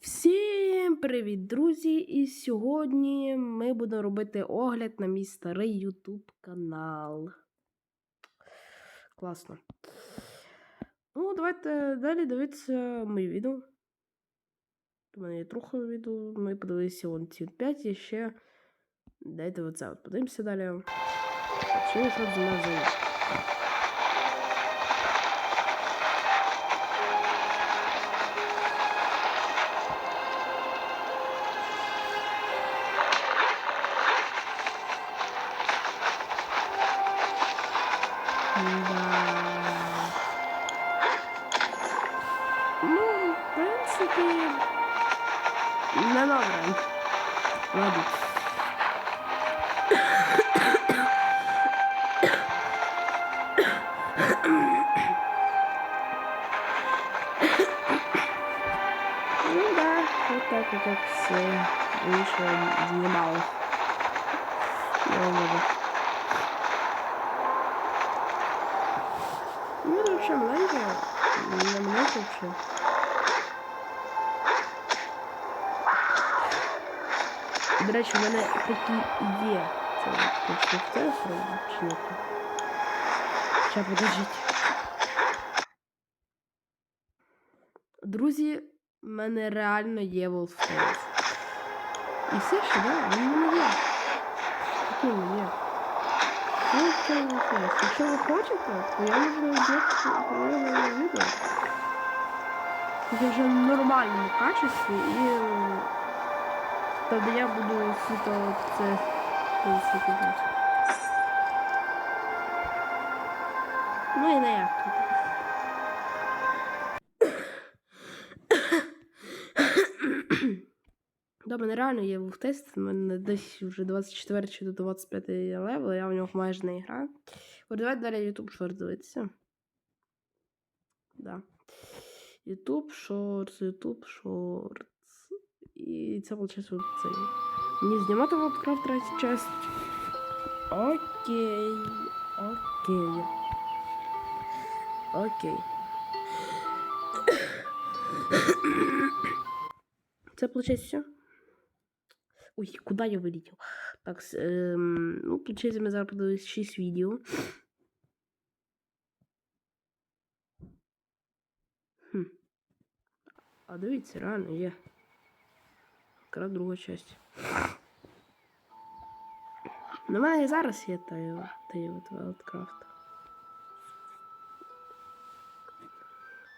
Всім привіт, друзі! І сьогодні ми будемо робити огляд на мій старий YouTube канал. Класно. Ну, давайте далі дивитися мої відео. У мене є трохи відео. Ми подивилися вон ці 5 і ще. Дайте оце от подивимося далі. Що що з нас так вот как занималось. Ну, ладно. Ну, вообще маленькая. Не много вообще. До речі, в мене такі є. Це точно в сразу чи ні? Ща подождіть. Друзі, в мене реально є Wolfface. І все ще, да? Він мене є. Який він є? Ну, в чому Wolfface? Якщо ви хочете, то я можу зробити половину відео. Тільки вже в нормальному качестві і е, тоді я буду суто це. Ну і не як тут. В мене реально є вуфтест, у мене десь вже 24 чи до 25 левел, я в нього майже не граю. Давайте далі YouTube Shorts дивитися. Да. YouTube Shorts, YouTube Shorts. І це виходить цей. Мені знімати Warcraft третю часть. Окей. Окей. Окей. Це виходить все? Ой, куда я вылетел? Так, с- эм, ну, получается, мы зараз подивились 6 відео. Хм. А дивіться, реально є. Якраз друга часть. На мене і зараз є та, й- та й от Wildcraft.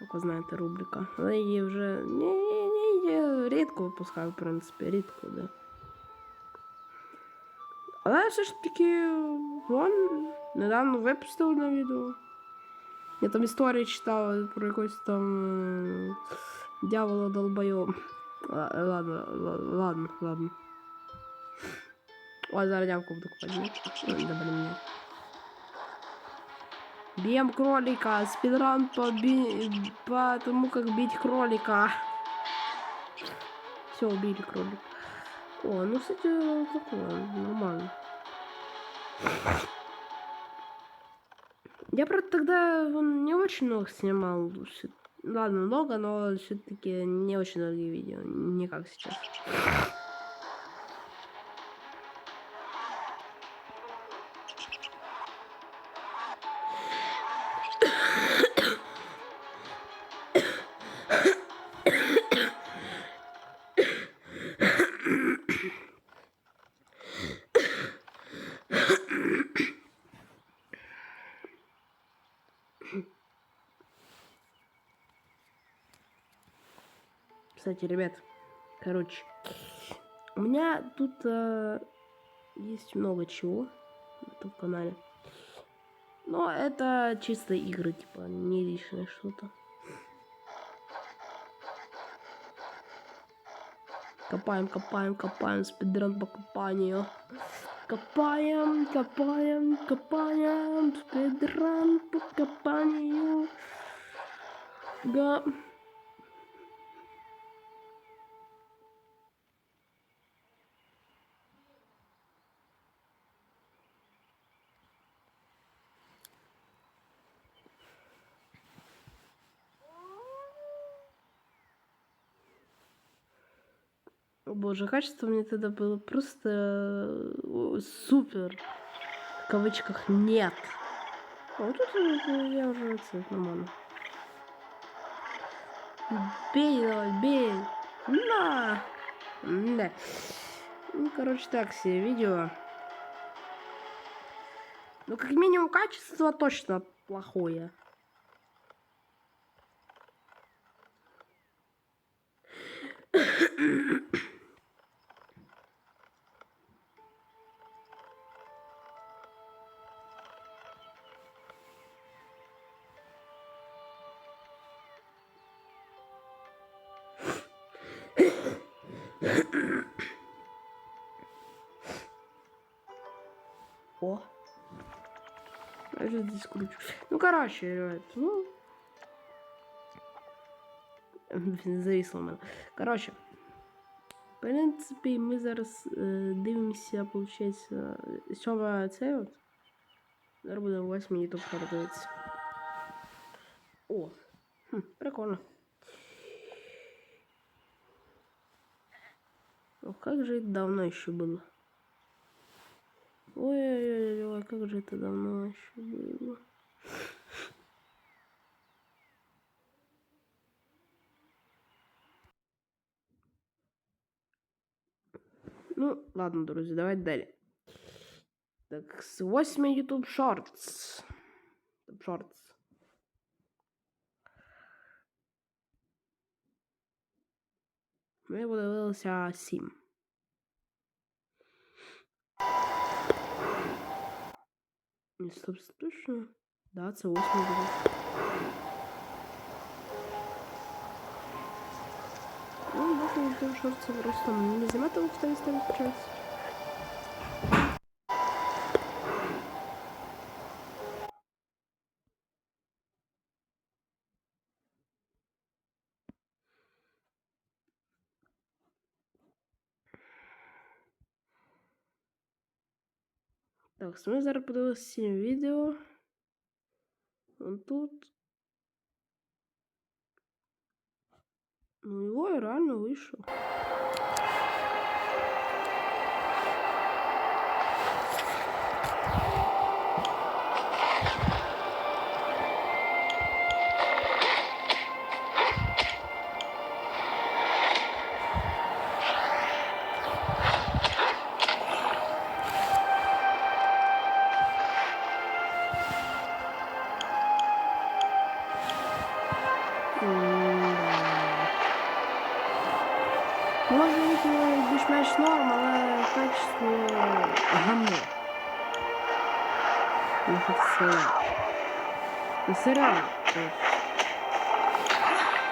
Як ви знаєте, рубрика. Але її вже ні, ні, ні, я рідко випускаю, в принципі, рідко, да. Але все ж таки, вон, недавно випустили на відео. Я там історії читала про якогось там е, дьявола долбойом. Ла- Ладно, ла- ладно, ладно. Ой, зараз дявку буду купати. Ой, да блин, ні. Бьем кролика. Спидран по, би... по тому, как бить кролика. Все, убили кролика. О, ну, кстати, такое, нормально. Я, правда, тогда не очень много снимал. Ладно, много, но все-таки не очень многие видео. Не как сейчас. Кстати, ребят, короче, у меня тут э, есть много чего на этом канале. Но это чисто игры, типа, не личное что-то. Копаем, копаем, копаем, спидран по копанию. Копаем, копаем, копаем, спидран по копанию. Га... Боже, качество мне тогда было просто э, супер. В кавычках нет. А вот тут э, я уже это нормально. Бей, давай, бей. На! Да. Ну, короче, так себе видео. Ну, как минимум, качество точно плохое. О. Я здесь кручу. Ну, короче, ребят, ну... Зависло мене. Коротше. В принципі, ми зараз е, дивимося, виходить, сьома це от. Зараз буде восьмий ютуб дивитися. О, хм, прикольно. О, как же это давно еще было. Ой-ой-ой, как же это давно еще было. Ну, ладно, друзі, давайте далі. Так, з 8 YouTube Shorts. Shorts. Ми подивилися 7. Не стоп, точно? Да, це 8 буде. Ну, можна що це просто не займати в хто ставить час. Так, ми зараз подивилися 7 відео. Он тут. Ну, його реально вийшов. Серіал.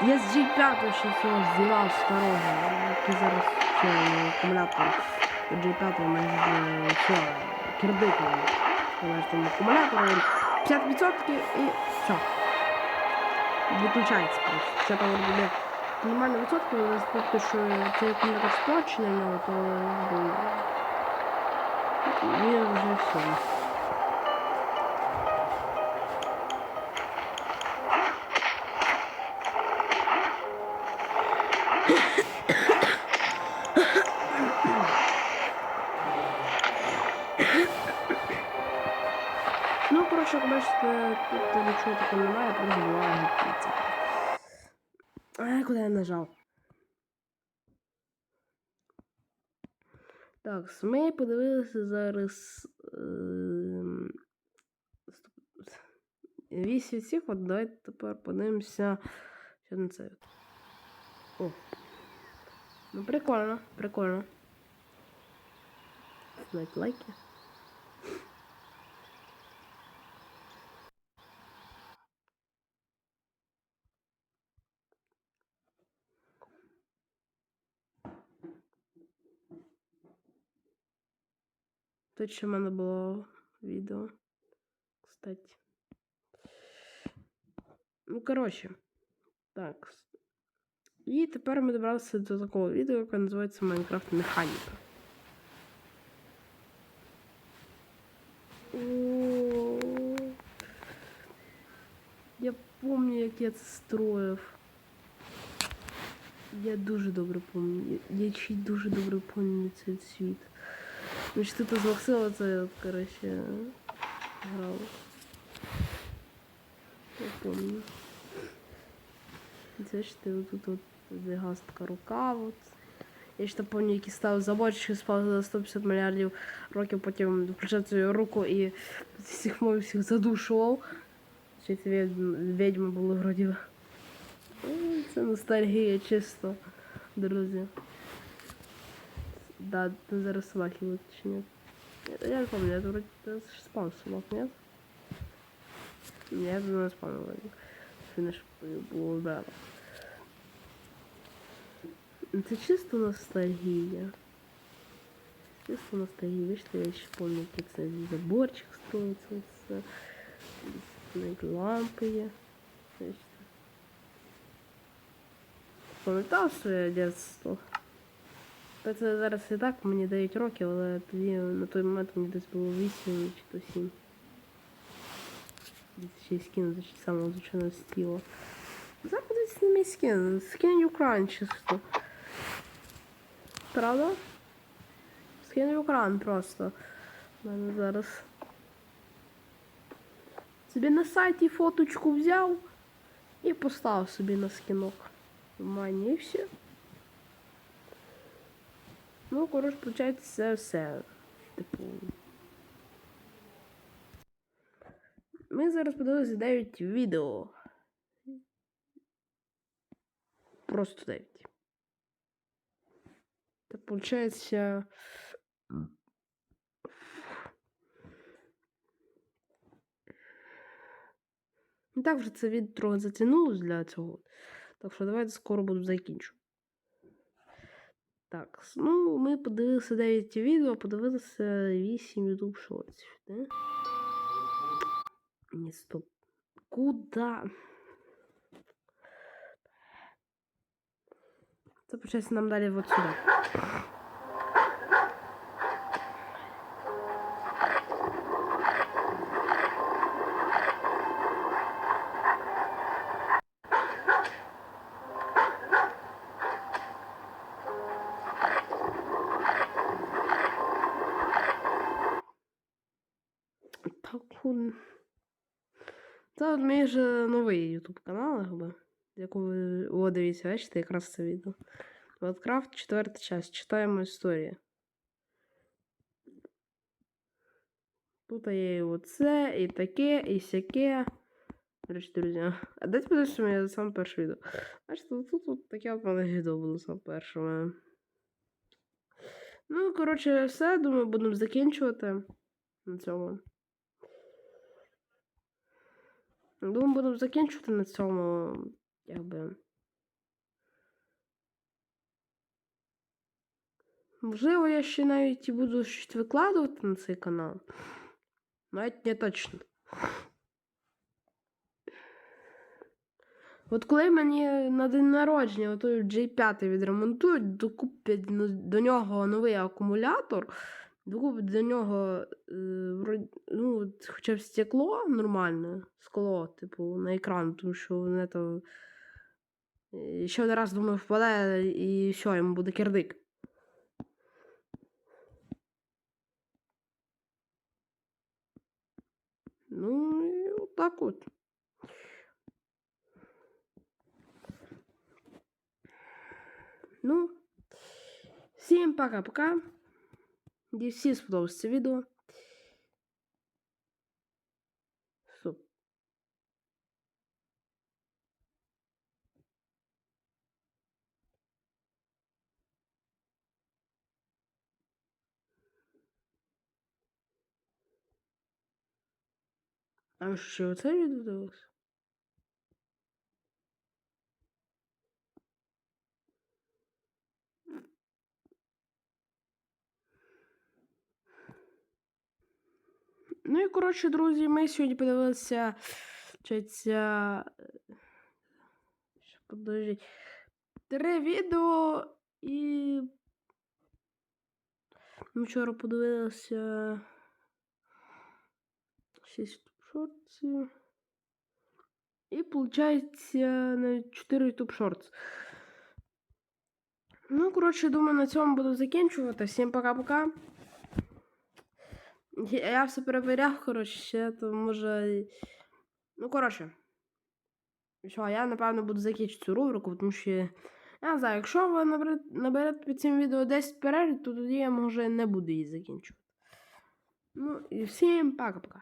Я з G5 ще цього здівав старого, який зараз ще не акумулятор. G5 майже все, кирдиком. Знаєш, там акумулятор 50% і все. Виключається просто. Це там буде мінімально відсотки, але з що цей акумулятор сплачений то ну, він вже все. Так, ми подивилися зараз. ем. Вісім цих, от давайте тепер подивимося. Що на це? О. Ну, прикольно, прикольно. Ставте лайки. Ще в мене було відео. Кстати. Ну, коротше. Так. І тепер ми добралися до такого відео, яке називається Майнкрафт Механіка. Я помню, як я це строїв. Я дуже добре пам'ятаю. Я ще дуже добре пам'ятаю цей світ. Значить, тут з Максима це, коротше, грало. Я пам'ятаю. Це ж ти отут от гастка рука. От. Я ще пам'ятаю, який став заборчик, спав за 150 мільярдів років, потім включав свою руку і всіх мов всіх задушував. Ще ці відьм- відьми були вроді. Це ностальгія чисто, друзі. Да, ти зараз собаки будуть чи ні? Я, я не пам'ятаю, я вроді я ж спав собак, ні? Ні, я не спав вроді. Фіни ж було вбрано. Це чисто ностальгія. Чисто ностальгія. Вийшли, я ще пам'ятаю, як це заборчик строїться, все. Навіть лампи є. Бачите. Пам'ятав своє дитинство. Це зараз і так мені 9 років, але тоді на той момент мені десь було 8 чи то 7. Десь ще й скину саме звичайно стіло. Зараз десь не мій скин. Скин Ukraine чисто. Правда? Скин Ukraine просто. У мене зараз. Собі на сайті фоточку взяв і поставив собі на скинок. В мене і все. Ну, коротше, виходить, це все. Типу. Ми зараз подивилися 9 відео. Просто 9. Це виходить. Не так вже це від трохи затягнулось для цього. Так що давайте скоро буду закінчувати. Так, ну ми подивилися 9 відео, подивилися 8 YouTube шортів, да? Ні, стоп. Куда? Це почається нам далі вот сюди. Так. Це от мій же новий YouTube канал, яку ви о, дивіться, бачите, якраз це відео. Владкрафт, четверта часть. Читаємо історію. Тут є і оце, і таке, і сяке. Речі, друзі. А дайте подивимося моє саме перше відео. Бачите, тут, тут, тут таке от мене відео було саме перше. Ну, коротше, все. Думаю, будемо закінчувати на цьому. Думаю, будемо закінчувати на цьому, якби. Можливо, я ще навіть і буду щось викладувати на цей канал. Навіть не точно. От коли мені на день народження отой J5 відремонтують, докуплять ну, до нього новий акумулятор, докуплять до нього е, ну, хоча б стекло нормальне, скло, типу, на екран, тому що воно то ще один раз, думаю, впаде і все, йому буде кирдик. Ну, і отак от. Ну, всім пока-пока. Надіюсь, всім сподобалось це відео. Стоп. А ви що оце відео Ну і коротше, друзі, ми сьогодні подивилися. Вчаться. Що подождіть. Три відео і. Ми вчора подивилися. Шість шортів. І виходить на 4 YouTube Shorts. Ну, коротше, думаю, на цьому буду закінчувати. Всім пока-пока. Я я все перевіряв, коротше, то може. Ну, коротше. Все, я напевно буду закінчити цю рубрику, тому що. Я не знаю, якщо ви наберете, наберете під цим відео 10 переглядів, то тоді я може не буду її закінчувати. Ну і всім пока-пока.